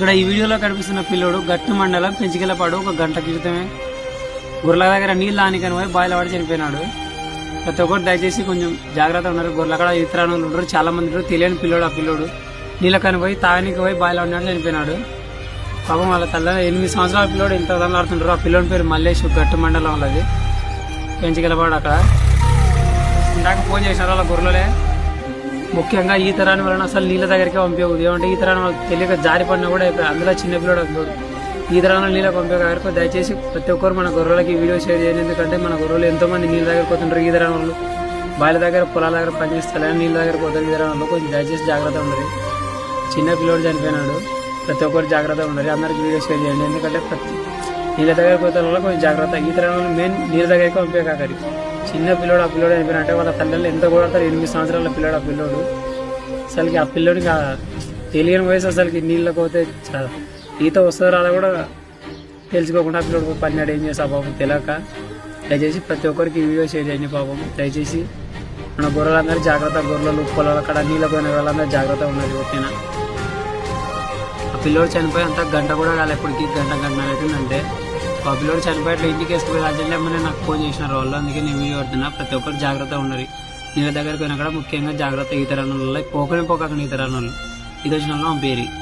ఇక్కడ ఈ వీడియోలో కనిపిస్తున్న పిల్లోడు గట్టు మండలం పెంచికెళ్ళపాడు ఒక గంట క్రితమే. గొర్రెల దగ్గర నీళ్ళు ఆనికని పోయి బాయిల పడి చనిపోయినాడు. ప్రతి ఒక్కరు దయచేసి కొంచెం జాగ్రత్త ఉన్నారు. గొర్రెల కూడా ఇతరాలు ఉంటారు చాలా మంది ఉంటారు తెలియని పిల్లోడు ఆ పిల్లోడు. నీళ్ళ కనిపోయి తాగనికి పోయి బాయిలో ఉన్నాడు చనిపోయినాడు. పాపం వాళ్ళ తల్ల ఎనిమిది సంవత్సరాల పిల్లోడు ఎంత ఆడుతుంటారు ఆ పిల్లోడి పేరు మల్లేష్ గట్టు మండలం వాళ్ళది. పెంచికెళ్ళపాడు అక్కడ. ఇందాక ఫోన్ చేసినారు వాళ్ళ గొర్రెలే. ముఖ్యంగా ఈ తరాని వలన అసలు నీళ్ళ దగ్గరికి పంపేయకూడదు ఏమంటే ఈ తరాన్ని వాళ్ళకి తెలియక జారిపడిన కూడా అయిపోయి అందులో చిన్న పిల్లడు అందులోడు ఈ తరాన్ని నీళ్ళకి పంపించక దయచేసి ప్రతి ఒక్కరు మన గొర్రెలకి వీడియో షేర్ చేయండి. ఎందుకంటే మన గొర్రెలు ఎంతో మంది నీళ్ళ దగ్గర పోతుంటారు ఈ తరాని వాళ్ళు బాయిల దగ్గర పొలాల దగ్గర పనిచేస్తారు నీళ్ళ దగ్గర పోతారు ఈ తరాని వాళ్ళు కొంచెం దయచేసి జాగ్రత్త ఉండరు చిన్న పిల్లోడు చనిపోయినాడు. ప్రతి ఒక్కరు జాగ్రత్తగా ఉండాలి అందరికి వీడియో షేర్ చేయండి. ఎందుకంటే ప్రతి నీళ్ళ దగ్గర పోతే వల్ల కొంచెం జాగ్రత్త ఈ తరం మెయిన్ నీళ్ళ దగ్గరికి పంపించకాకరి చిన్న పిల్లోడు ఆ పిల్లోడు చనిపోయినట్టే వాళ్ళ తల్లిలో ఎంత కూడా ఎనిమిది సంవత్సరాల పిల్లోడు ఆ పిల్లోడు. అసలుకి ఆ పిల్లోడికి తెలియని వయసు అసలుకి నీళ్ళకి పోతే ఈత వస్తుందో రాదో కూడా తెలుసుకోకుండా పిల్లడు పిల్లోడు ఏం చేస్తా పాపం తెలియక దయచేసి ప్రతి ఒక్కరికి వీడియో షేర్ చేయండి పాపం దయచేసి మన గొర్రెలందరూ జాగ్రత్త గొర్రెలు పొలాలు అక్కడ నీళ్ళకు పోయిన వాళ్ళందరూ జాగ్రత్త ఉన్నది ఓకేనా? ఆ పిల్లోడు చనిపోయి అంత గంట కూడా కాలే ఇప్పటికి గంట గంట అవుతుందంటే ఆ పిల్లోడు ఇంటికి వేసుకుపోయి రాజ్యంలో నాకు ఫోన్ చేసినారు. వాళ్ళు అందుకే నేను వీడియో పడుతున్నా. ప్రతి ఒక్కరు జాగ్రత్త ఉండాలి. నీళ్ళ దగ్గరికి పోయినా కూడా ముఖ్యంగా జాగ్రత్త ఈతరాలు పోకనే పోకాక వాళ్ళు ఇది వచ్చిన వాళ్ళు పేరు.